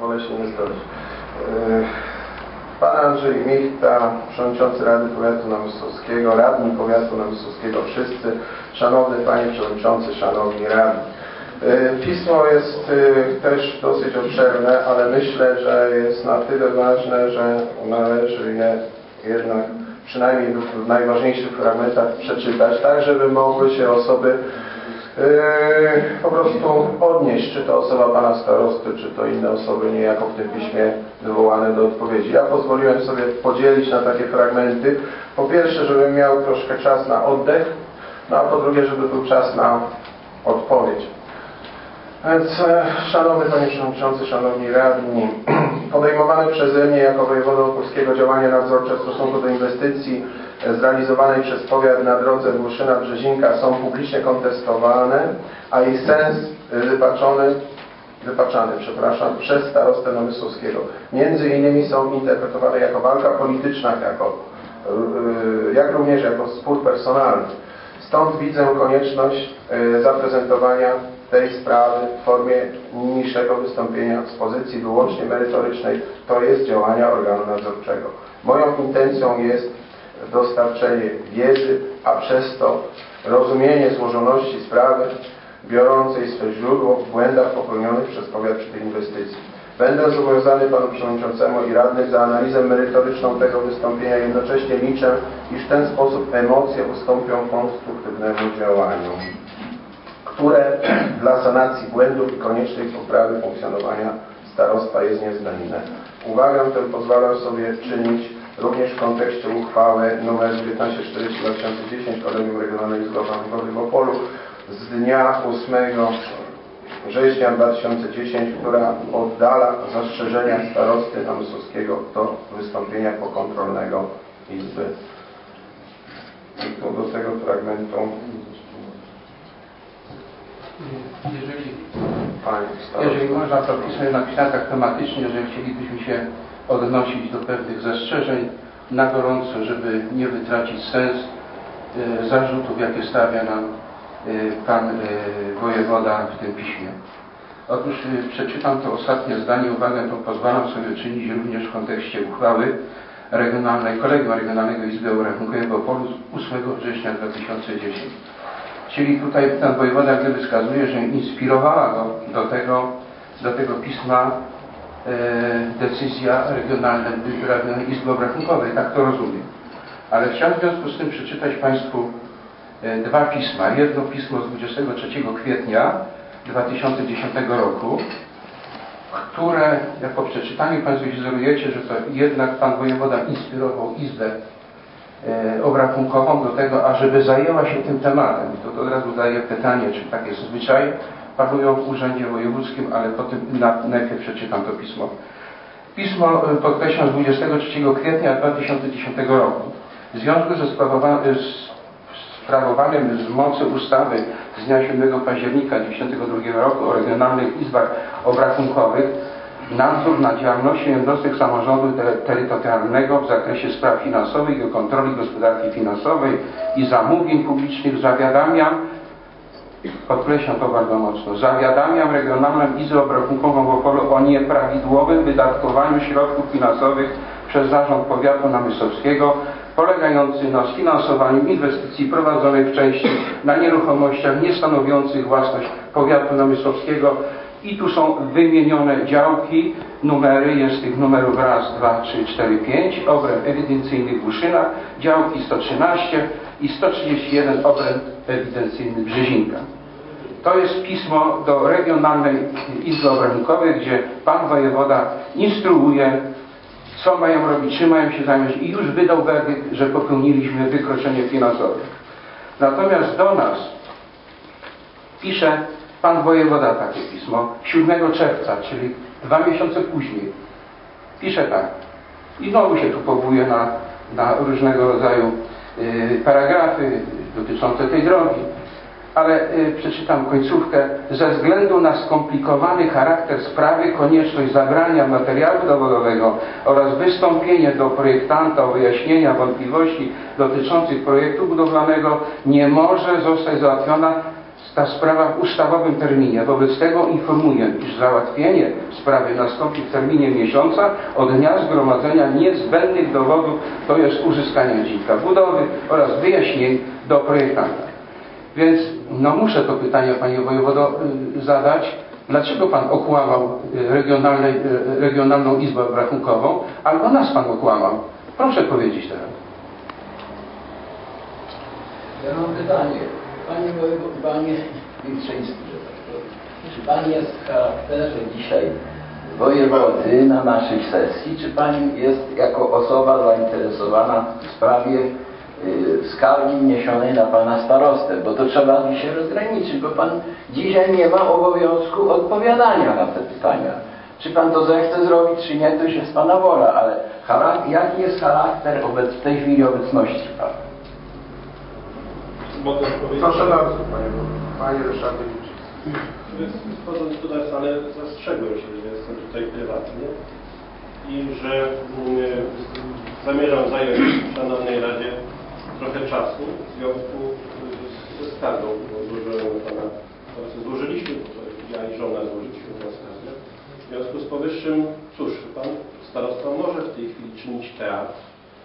wolę się nie zgodzić. Yy, Pan Andrzej Michta, Przewodniczący Rady Powiatu Namysłowskiego, Radni Powiatu Namysłowskiego, wszyscy, Szanowny Panie Przewodniczący, Szanowni Radni. Yy, Pismo jest yy, też dosyć obszerne, ale myślę, że jest na tyle ważne, że należy je jednak przynajmniej w najważniejszych fragmentach przeczytać, tak żeby mogły się osoby po prostu odnieść, czy to osoba Pana Starosty, czy to inne osoby niejako w tym piśmie wywołane do odpowiedzi. Ja pozwoliłem sobie podzielić na takie fragmenty. Po pierwsze, żebym miał troszkę czas na oddech, no a po drugie, żeby był czas na odpowiedź. Więc, e, Szanowny Panie Przewodniczący, Szanowni Radni, podejmowane przeze mnie jako wojewoda opolskiego działania nadzorcze w stosunku do inwestycji e, zrealizowanej przez powiat na drodze Głuszyna-Brzezinka są publicznie kontestowane, a ich sens e, wypaczony wypaczany, przepraszam, przez starostę Namysłowskiego. Między innymi są interpretowane jako walka polityczna, jako, jak również jako spór personalny. Stąd widzę konieczność zaprezentowania tej sprawy w formie niniejszego wystąpienia z pozycji wyłącznie merytorycznej, to jest działania organu nadzorczego. Moją intencją jest dostarczenie wiedzy, a przez to rozumienie złożoności sprawy, biorącej swe źródło w błędach popełnionych przez powiat przy tej inwestycji. Będę zobowiązany Panu Przewodniczącemu i Radnych za analizę merytoryczną tego wystąpienia. Jednocześnie liczę, iż w ten sposób emocje ustąpią konstruktywnemu działaniu które dla sanacji błędów i koniecznej poprawy funkcjonowania starostwa jest niezbędne. Uwagę tę pozwalam sobie czynić również w kontekście uchwały nr 1940-2010 Kolegium Regionalnej Izby Obrachunkowej w Opolu z dnia 8 września 2010, która oddala zastrzeżenia starosty Namysłowskiego do wystąpienia pokontrolnego Izby. I tu do tego fragmentu Jeżeli, jeżeli można, to pismo napisane tak tematycznie, że chcielibyśmy się odnosić do pewnych zastrzeżeń na gorąco, żeby nie wytracić sens e, zarzutów, jakie stawia nam e, Pan e, Wojewoda w tym piśmie. Otóż e, przeczytam to ostatnie zdanie, uwagę to pozwalam sobie czynić również w kontekście uchwały regionalnej, Kolegium Regionalnego Izby Obrachunkowej Opolu z 8 września 2010. Czyli tutaj ten wojewoda gdyby wskazuje, że inspirowała go do tego, do tego pisma e, decyzja regionalna, Regionalnej Izby Obrachunkowej, tak to rozumiem. Ale chciałem w związku z tym przeczytać Państwu e, dwa pisma. Jedno pismo z 23 kwietnia 2010 roku, które, jak po przeczytaniu Państwo się zorientujecie, że to jednak Pan Wojewoda inspirował Izbę obrachunkową do tego, ażeby zajęła się tym tematem. I to od razu daję pytanie, czy tak jest zwyczaj, panują w Urzędzie Wojewódzkim, ale potem na, najpierw przeczytam to pismo. Pismo e, podkreślam z 23 kwietnia 2010 roku. W związku ze sprawowa- z sprawowaniem z mocy ustawy z dnia 7 października 1992 roku o regionalnych izbach obrachunkowych nadzór nad działalnością jednostek samorządu ter- terytorialnego w zakresie spraw finansowych i kontroli gospodarki finansowej i zamówień publicznych. Zawiadamiam podkreślam to bardzo mocno, zawiadamiam Regionalną Izbę Obrachunkową w Opolu o nieprawidłowym wydatkowaniu środków finansowych przez Zarząd Powiatu Namysłowskiego polegający na sfinansowaniu inwestycji prowadzonych w części na nieruchomościach niestanowiących własność Powiatu Namysłowskiego i tu są wymienione działki, numery, jest tych numerów raz, dwa, trzy, cztery, pięć, obręb ewidencyjny w Buszynach, działki 113 i 131 obręb ewidencyjny Brzezinka. To jest pismo do Regionalnej Izby Obrachunkowej, gdzie Pan Wojewoda instruuje, co mają robić, czym mają się zająć i już wydał werdykt, że popełniliśmy wykroczenie finansowe. Natomiast do nas pisze Pan Wojewoda takie pismo 7 czerwca, czyli dwa miesiące później. Pisze tak. I znowu się tu powołuje na, na różnego rodzaju y, paragrafy dotyczące tej drogi. Ale y, przeczytam końcówkę. Ze względu na skomplikowany charakter sprawy, konieczność zabrania materiału dowodowego oraz wystąpienie do projektanta o wyjaśnienia wątpliwości dotyczących projektu budowlanego nie może zostać załatwiona ta sprawa w ustawowym terminie. Wobec tego informuję, iż załatwienie sprawy nastąpi w terminie miesiąca od dnia zgromadzenia niezbędnych dowodów, to jest uzyskania dzika budowy oraz wyjaśnień do projektanta. Więc no muszę to pytanie Panie Wojewodo y, zadać. Dlaczego Pan okłamał y, y, Regionalną Izbę Obrachunkową, albo nas Pan okłamał? Proszę powiedzieć teraz. Ja mam pytanie. Panie, wojewo- panie Wilczyński, że tak powiem. Czy Pan jest w charakterze dzisiaj wojewody na naszej sesji, czy Pan jest jako osoba zainteresowana w sprawie y, skargi wniesionej na Pana starostę? Bo to trzeba się rozgraniczyć, bo Pan dzisiaj nie ma obowiązku odpowiadania na te pytania. Czy Pan to zechce zrobić, czy nie, to już jest Pana wola, ale jaki jest charakter obec- w tej chwili obecności Pana? Mogę powiedzieć? Proszę bardzo, Panie, Panie Ryszardzie Wilczyński. Wchodząc tutaj w salę zastrzegłem się, że jestem tutaj prywatnie i że mm, zamierzam zająć Szanownej Radzie trochę czasu w związku ze skargą, bo złożyłem na Pana, złożyliśmy, bo to ja i żona złożyliśmy tę skargę. W związku z powyższym, cóż, Pan starosta może w tej chwili czynić teatr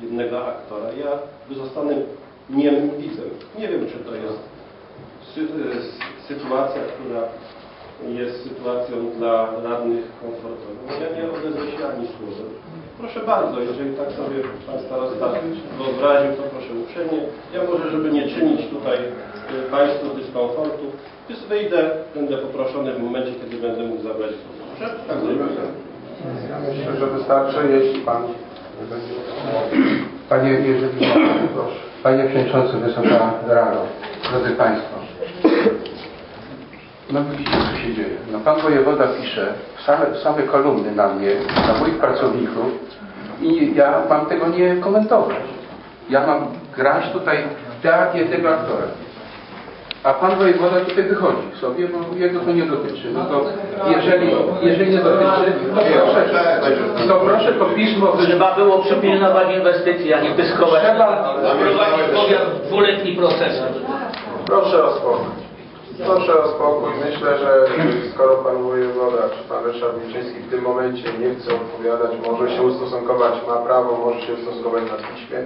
jednego aktora. Ja zostanę niemym widzem. Nie wiem, czy to jest y, sytuacja, która jest sytuacją dla radnych komfortową. Ja nie odezwę się ani słowem. Proszę bardzo, jeżeli tak sobie Pan Starosta wyobraził, to proszę uprzejmie. Ja może, żeby nie czynić tutaj y, Państwu dyskomfortu, więc wyjdę, będę poproszony w momencie, kiedy będę mógł zabrać głos. Dobrze? Tak. Ja myślę, że wystarczy, jeśli Pan nie będzie Panie, jeżeli Proszę. Panie Przewodniczący, Wysoka Rado, drodzy Państwo. No widzicie, co się dzieje. No Pan Wojewoda pisze same, same kolumny na mnie, na moich pracowników i ja mam tego nie komentować. Ja mam grać tutaj w teatrie tego aktora. A Pan Wojewoda tutaj wychodzi sobie, bo jego to nie dotyczy. No to jeżeli, jeżeli nie dotyczy, to proszę, to proszę to pismo Trzeba było przypilnować inwestycji, a nie pyskować. Trzeba- Prowadzić powiat dwuletni proces. Proszę o spokój. Proszę o spokój. Myślę, że skoro Pan Wojewoda czy Pan Ryszard Wilczyński w tym momencie nie chce odpowiadać, może się ustosunkować, ma prawo, może się ustosunkować na piśmie.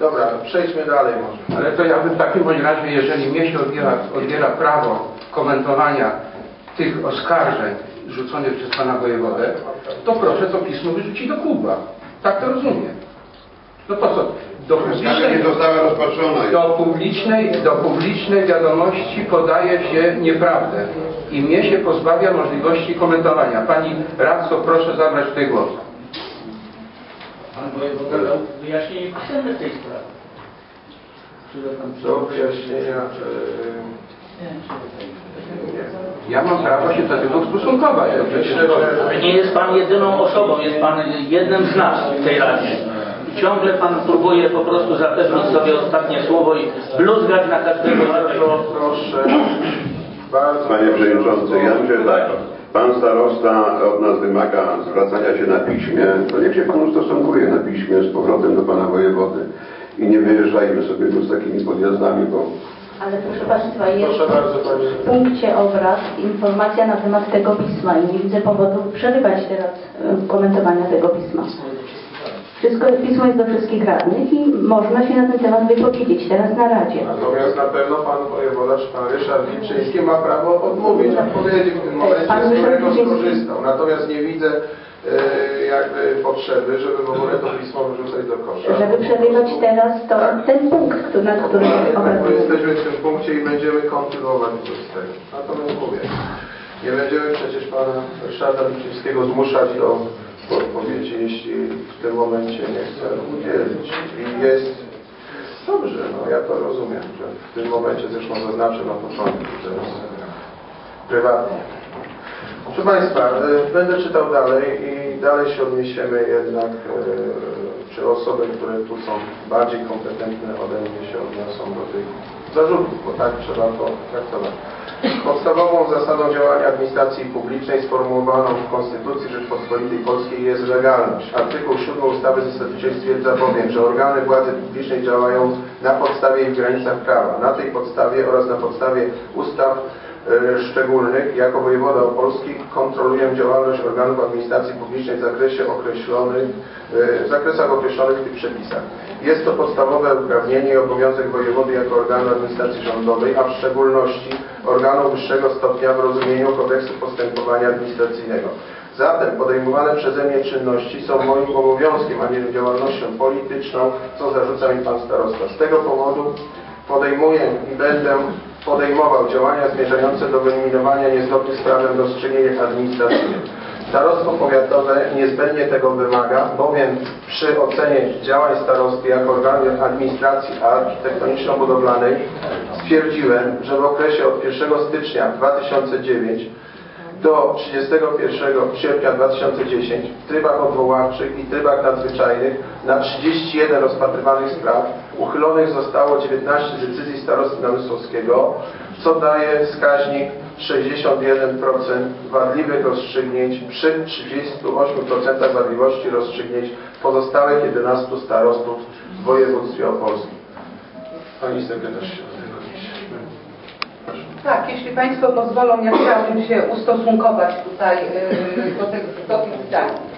Dobra, przejdźmy dalej może. Ale to ja bym w takim bądź razie, jeżeli mnie się odbiera, odbiera prawo komentowania tych oskarżeń rzuconych przez pana wojewodę, to proszę to pismo wyrzucić do kluba. Tak to rozumiem. No po co? Do publicznej, nie została rozpatrzona. do publicznej, do publicznej wiadomości podaje się nieprawdę i mnie się pozbawia możliwości komentowania. Pani radco, proszę zabrać tutaj głos. Pan wojewoda dał wyjaśnienie pisemne w tej sprawie. Do wyjaśnienia... yy, Ja mam prawo się do tego ustosunkować. Nie jest pan jedyną osobą, jest pan jednym z nas w tej Radzie. I ciągle pan próbuje po prostu zapewnić sobie ostatnie słowo i bluzgać na każdego bardzo proszę, bardzo Panie Przewodniczący, ja myślę tak. Pan starosta od nas wymaga zwracania się na piśmie. To niech się Pan ustosunkuje na piśmie z powrotem do Pana Wojewody. I nie wyjeżdżajmy sobie tu z takimi podjazdami, bo Ale proszę Państwa, jest Proszę bardzo, w punkcie obrad informacja na temat tego pisma i nie widzę powodu przerywać teraz e, komentowania tego pisma. Wszystko, pismo jest do wszystkich radnych i można się na ten temat wypowiedzieć teraz na Radzie. Natomiast na pewno Pan Wojewoda czy Pan Ryszard Wilczyński ma prawo odmówić odpowiedzi w tym momencie, Pan z którego skorzystał. Natomiast nie widzę e, jakby potrzeby, żeby w ogóle to pismo wyrzucać do kosza. Żeby przerywać teraz to, Tak. ten punkt, który- nad którym My obradujemy. jesteśmy w tym punkcie i będziemy kontynuować to z tego. Natomiast mówię, nie będziemy przecież Pana Ryszarda Wilczyńskiego zmuszać do odpowiedzi, jeśli w tym momencie nie chce udzielić. I jest dobrze, no ja to rozumiem, że w tym momencie zresztą zaznaczę na początku, że jest prywatnie. Proszę Państwa, y, będę czytał dalej i dalej się odniesiemy jednak, y, czy osoby, które tu są bardziej kompetentne ode mnie się odniosą do tych zarzutów, bo tak trzeba to traktować. Podstawową zasadą działania administracji publicznej sformułowaną w Konstytucji Rzeczpospolitej Polskiej jest legalność. Artykuł 7 ustawy zasadniczej stwierdza bowiem, że organy władzy publicznej działają na podstawie i w granicach prawa. Na tej podstawie oraz na podstawie ustaw szczególnych jako wojewoda opolski kontroluję działalność organów administracji publicznej w zakresie określonych, e, w zakresach określonych w tych przepisach. Jest to podstawowe uprawnienie i obowiązek wojewody jako organu administracji rządowej, a w szczególności organu wyższego stopnia w rozumieniu kodeksu postępowania administracyjnego. Zatem podejmowane przeze mnie czynności są moim obowiązkiem, a nie działalnością polityczną, co zarzuca mi Pan Starosta. Z tego powodu podejmuję i będę podejmował działania zmierzające do wyeliminowania niezgodnych z prawem rozstrzygnień administracyjnych. Starostwo powiatowe niezbędnie tego wymaga, bowiem przy ocenie działań starosty jako organu administracji architektoniczno-budowlanej stwierdziłem, że w okresie od 1 stycznia 2009 do 31 sierpnia 2010 w trybach odwoławczych i trybach nadzwyczajnych na 31 rozpatrywanych spraw uchylonych zostało 19 decyzji starosty namysłowskiego, co daje wskaźnik 61% wadliwych rozstrzygnięć przy 38% wadliwości rozstrzygnięć pozostałych 11 starostów w województwie opolskim. Pani sekretarz się. Tak, jeśli Państwo pozwolą, ja chciałabym się ustosunkować tutaj yy, do, tych, do tych zdań.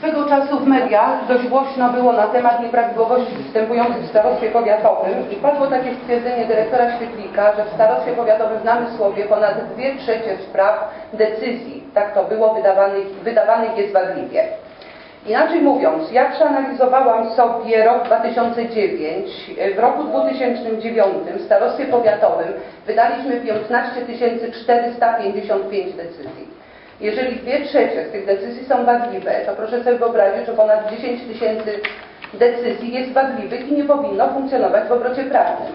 Swego czasu w mediach dość głośno było na temat nieprawidłowości występujących w starostwie powiatowym i padło takie stwierdzenie dyrektora Świetlika, że w starostwie powiatowym w Namysłowie ponad dwie trzecie spraw decyzji, tak to było, wydawanych, wydawanych jest wadliwie. Inaczej mówiąc, ja przeanalizowałam sobie rok 2009. W roku 2009 w starostwie powiatowym wydaliśmy 15 455 decyzji. Jeżeli dwie trzecie z tych decyzji są wadliwe, to proszę sobie wyobrazić, że ponad 10 tysięcy decyzji jest wadliwych i nie powinno funkcjonować w obrocie prawnym.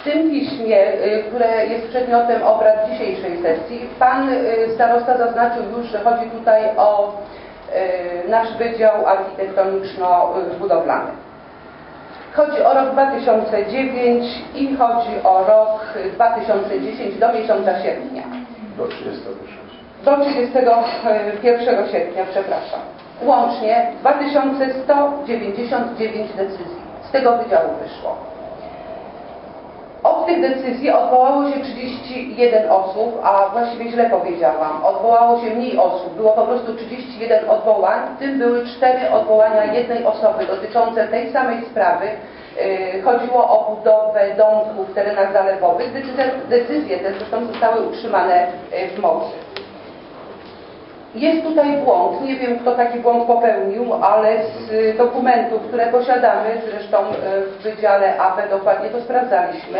W tym piśmie, y, które jest przedmiotem obrad dzisiejszej sesji, pan y, starosta zaznaczył już, że chodzi tutaj o y, nasz Wydział Architektoniczno-Budowlany. Chodzi o rok 2009 i chodzi o rok 2010 do miesiąca sierpnia. Do 31. Do 31 sierpnia, przepraszam. Łącznie 2199 decyzji z tego wydziału wyszło. Od tych decyzji odwołało się 31 osób, a właściwie źle powiedziałam. Odwołało się mniej osób. Było po prostu 31 odwołań, w tym były 4 odwołania jednej osoby dotyczące tej samej sprawy. Yy, Chodziło o budowę domków w terenach zalewowych. Decyzje, te zresztą zostały utrzymane yy, w mocy. Jest tutaj błąd, nie wiem kto taki błąd popełnił, ale z dokumentów, które posiadamy, zresztą y, w Wydziale AB dokładnie to sprawdzaliśmy,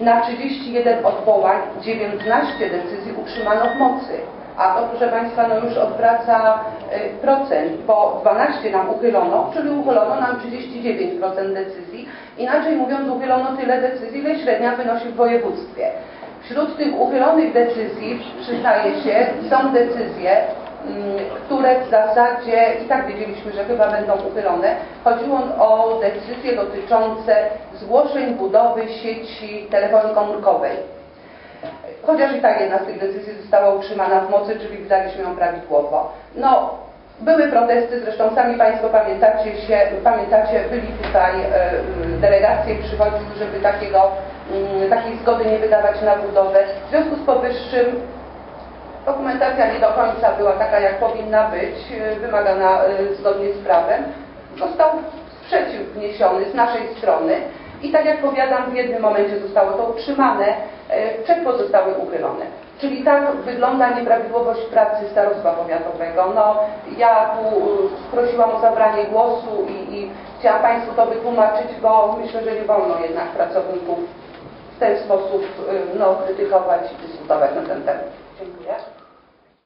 na 31 odwołań 19 decyzji utrzymano w mocy. A to proszę Państwa no już odwraca y, procent, bo 12 nam uchylono, czyli uchylono nam 39% decyzji. Inaczej mówiąc uchylono tyle decyzji, ile średnia wynosi w województwie. Wśród tych uchylonych decyzji, przyznaję się, są decyzje, które w zasadzie i tak wiedzieliśmy, że chyba będą uchylone. Chodziło o decyzje dotyczące zgłoszeń budowy sieci telefonii komórkowej. Chociaż i tak jedna z tych decyzji została utrzymana w mocy, czyli wydaliśmy ją prawidłowo. No, były protesty, zresztą sami Państwo pamiętacie, się, pamiętacie byli tutaj e, delegacje, przychodziły, żeby takiego, mm, takiej zgody nie wydawać na budowę. W związku z powyższym dokumentacja nie do końca była taka, jak powinna być, e, wymagana e, zgodnie z prawem. Został sprzeciw wniesiony z naszej strony i tak jak powiadam, w jednym momencie zostało to utrzymane, e, trzech pozostałych uchylone. Czyli tak wygląda nieprawidłowość pracy starostwa powiatowego. No, ja tu prosiłam o zabranie głosu i, i chciałam Państwu to wytłumaczyć, bo myślę, że nie wolno jednak pracowników w ten sposób no, krytykować i dyskutować na ten temat. Dziękuję.